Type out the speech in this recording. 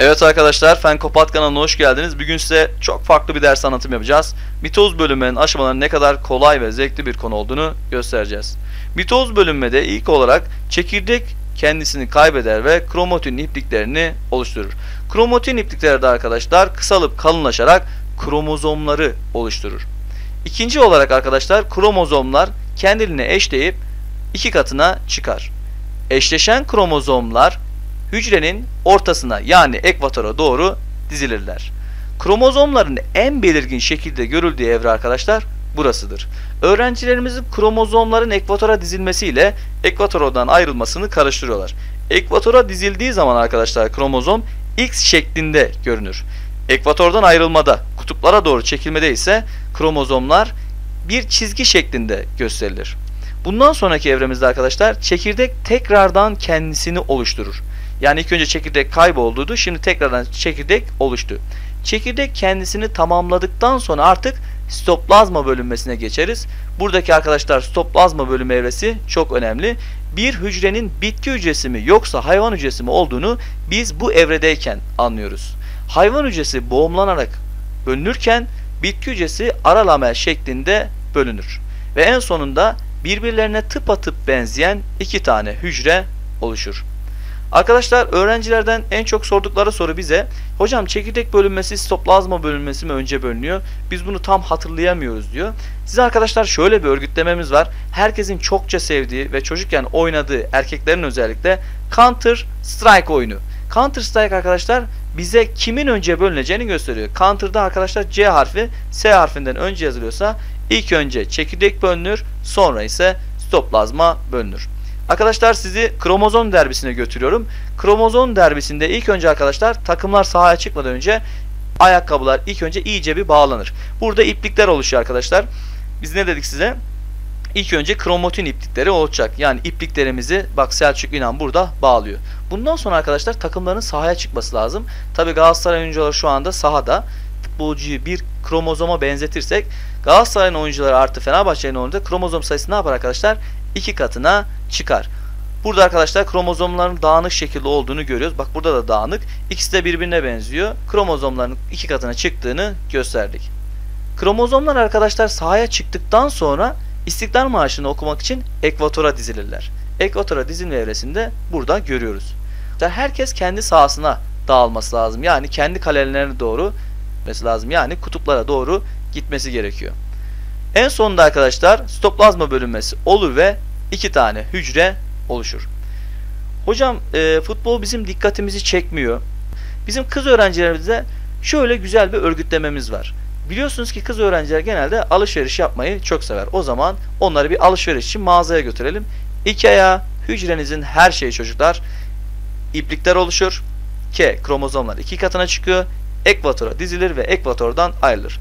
Evet arkadaşlar Fenkopat kanalına hoş geldiniz. Bugün size çok farklı bir ders anlatım yapacağız. Mitoz bölünmenin aşamalarının ne kadar kolay ve zevkli bir konu olduğunu göstereceğiz. Mitoz bölünmede ilk olarak çekirdek kendisini kaybeder ve kromatin ipliklerini oluşturur. Kromatin iplikleri de arkadaşlar kısalıp kalınlaşarak kromozomları oluşturur. İkinci olarak arkadaşlar kromozomlar kendiliğine eşleyip iki katına çıkar. Eşleşen kromozomlar hücrenin ortasına yani ekvatora doğru dizilirler. Kromozomların en belirgin şekilde görüldüğü evre arkadaşlar burasıdır. Öğrencilerimizin kromozomların ekvatora dizilmesiyle ekvatordan ayrılmasını karıştırıyorlar. Ekvatora dizildiği zaman arkadaşlar kromozom X şeklinde görünür. Ekvatordan ayrılmada, kutuplara doğru çekilmede ise kromozomlar bir çizgi şeklinde gösterilir. Bundan sonraki evremizde arkadaşlar çekirdek tekrardan kendisini oluşturur. Yani ilk önce çekirdek kaybolduydu. Şimdi tekrardan çekirdek oluştu. Çekirdek kendisini tamamladıktan sonra artık sitoplazma bölünmesine geçeriz. Buradaki arkadaşlar sitoplazma bölünme evresi çok önemli. Bir hücrenin bitki hücresi mi yoksa hayvan hücresi mi olduğunu biz bu evredeyken anlıyoruz. Hayvan hücresi boğumlanarak bölünürken bitki hücresi ara lamel şeklinde bölünür. Ve en sonunda birbirlerine tıpatıp benzeyen iki tane hücre oluşur. Arkadaşlar öğrencilerden en çok sordukları soru bize hocam çekirdek bölünmesi sitoplazma bölünmesi mi önce bölünüyor? Biz bunu tam hatırlayamıyoruz diyor. Size arkadaşlar şöyle bir örgütlememiz var. Herkesin çokça sevdiği ve çocukken oynadığı erkeklerin özellikle Counter Strike oyunu. Counter Strike arkadaşlar bize kimin önce bölüneceğini gösteriyor. Counter'da arkadaşlar C harfi S harfinden önce yazılıyorsa ilk önce çekirdek bölünür sonra ise sitoplazma bölünür. Arkadaşlar sizi kromozom derbisine götürüyorum. Kromozom derbisinde ilk önce arkadaşlar takımlar sahaya çıkmadan önce ayakkabılar ilk önce iyice bir bağlanır. Burada iplikler oluşuyor arkadaşlar. Biz ne dedik size? İlk önce kromatin iplikleri olacak. Yani ipliklerimizi bak Selçuk İnan burada bağlıyor. Bundan sonra arkadaşlar takımların sahaya çıkması lazım. Tabi Galatasaray oyuncuları şu anda sahada. Futbolcuyu bir kromozoma benzetirsek Galatasaray'ın oyuncuları artı Fenerbahçe'nin oyuncuları kromozom sayısı ne yapar arkadaşlar? iki katına çıkar. Burada arkadaşlar kromozomların dağınık şekilde olduğunu görüyoruz. Bak burada da dağınık. İkisi de birbirine benziyor. Kromozomların iki katına çıktığını gösterdik. Kromozomlar arkadaşlar sahaya çıktıktan sonra İstiklal Marşı'nı okumak için ekvatora dizilirler. Ekvatora dizilme evresinde burada görüyoruz. Herkes kendi sahasına dağılması lazım. Yani kendi kalelerine doğru gitmesi lazım. Yani kutuplara doğru gitmesi gerekiyor. En sonunda arkadaşlar sitoplazma bölünmesi olur ve iki tane hücre oluşur. Hocam e, futbol bizim dikkatimizi çekmiyor. Bizim kız öğrencilerimizde şöyle güzel bir örgütlememiz var. Biliyorsunuz ki kız öğrenciler genelde alışveriş yapmayı çok sever. O zaman onları bir alışveriş için mağazaya götürelim. Ikea'ya hücrenizin her şeyi çocuklar iplikler oluşur. K kromozomlar iki katına çıkıyor. Ekvatora dizilir ve ekvatordan ayrılır.